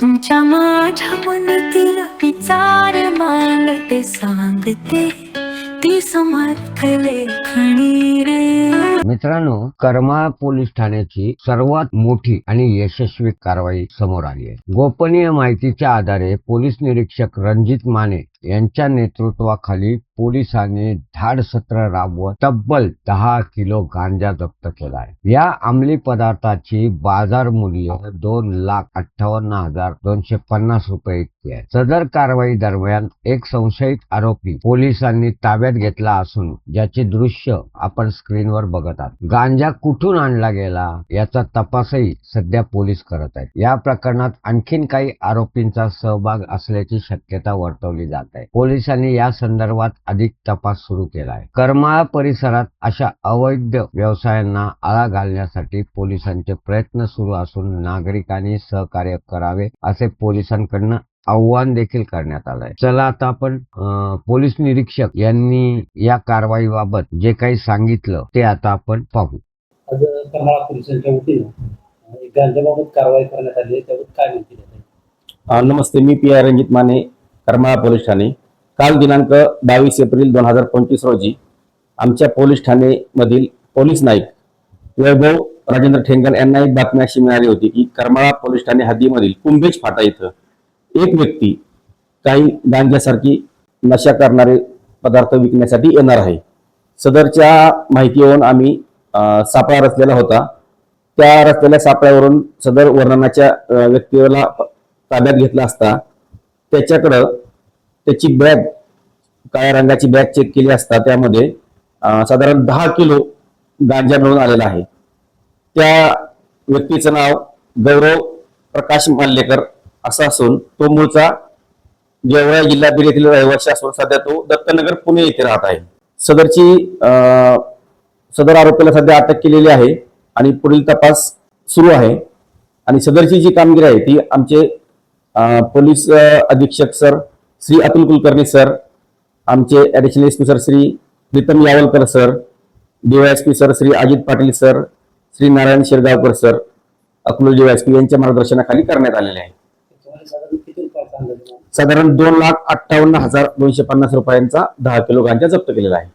तुमच्या माझ्या मनातील विचार मांडते सांगते. ती समर्थ लेखणी रे. मित्रांनो करमाळा पोलीस ठाण्याची सर्वात मोठी आणि यशस्वी कारवाई समोर आली आहे. गोपनीय माहितीच्या आधारे पोलीस निरीक्षक रणजित माने यांच्या नेतृत्वाखाली पोलिसांनी धाड सत्र राबवत तब्बल दहा किलो गांजा जप्त केला आहे या अंमली पदार्थाची बाजार मूल्य दोन लाख अठ्ठावन्न हजार दोनशे पन्नास रुपये इतकी आहे. सदर कारवाई दरम्यान एक संशयित आरोपी पोलिसांनी ताब्यात घेतला असून ज्याचे दृश्य आपण स्क्रीनवर बघत आहात. गांजा कुठून आणला गेला याचा तपासही सध्या पोलीस करत आहेत. या प्रकरणात आणखीन काही आरोपींचा सहभाग असल्याची शक्यता वर्तवली जात आहे. पोलिसांनी या संदर्भात अधिक तपास सुरू केला आहे करमाळा परिसरात अशा अवैध व्यवसायांना आळा घालण्यासाठी पोलिसांचे प्रयत्न सुरू असून नागरिकांनी सहकार्य करावे असे पोलिसांकडनं आव्हान देखील करण्यात आलं आहे चला आता आपण पोलीस निरीक्षक यांनी या कारवाईबाबत जे काही सांगितलं ते आता आपण पाहू. आज करमाळा पोलिसांच्या वतीनं एक गांजाबाबत कारवाई करण्यात आली आहे. त्याबाबत काय माहिती नमस्ते. मी P I Ranjit Mane Karmala police Thane. काल दिनांक बावीस एप्रिल दोन हजार पंचवीस रोजी आमच्या पोलीस ठाणेमधील पोलीस नाईक वैभव राजेंद्र ठेंगण यांना एक बातमी अशी मिळाली होती की करमाळा पोलीस ठाणे हद्दीमधील कुंभेज फाटा इथं एक व्यक्ती काही गांजासारखी नशा करणारे पदार्थ विकण्यासाठी येणार आहे. सदरच्या माहितीवरून आम्ही सापळा रचलेला होता. त्या रचलेल्या सापळ्यावरून सदर वर्णनाच्या व्यक्तीला ताब्यात घेतला असता त्याच्याकडं त्याची बॅग काळ्या रंगाची बॅग चेक केली असता त्यामध्ये साधारण दहा किलो गांजा मिळून आलेला आहे. त्या व्यक्तीचं नाव गौरव प्रकाश माल्लेकर असं असून तो मूळचा गेवळा जिल्हा बीड येथील रहिवासी असून सध्या तो दत्तनगर पुणे येथे राहत आहे. सदरची सदर आरोपीला सध्या अटक केलेली आहे आणि पुढील तपास सुरू आहे. आणि सदरची जी कामगिरी आहे ती आमचे पोलीस अधीक्षक सर श्री अतुल कुलकर्णी सर आमचे additional S P sir Shri Pritam Yawalkar sir DYSP sir Shri Ajit Patil sir Shri Narayan Shirgaonkar sir Akluj DYSP यांच्या मार्गदर्शनाखाली करण्यात आलेले आहे साधारण आहे? साधारण दोन लाख अठ्ठावन्न हजार दोनशे पन्नास रुपयांचा दहा किलो गांजा जप्त केलेला आहे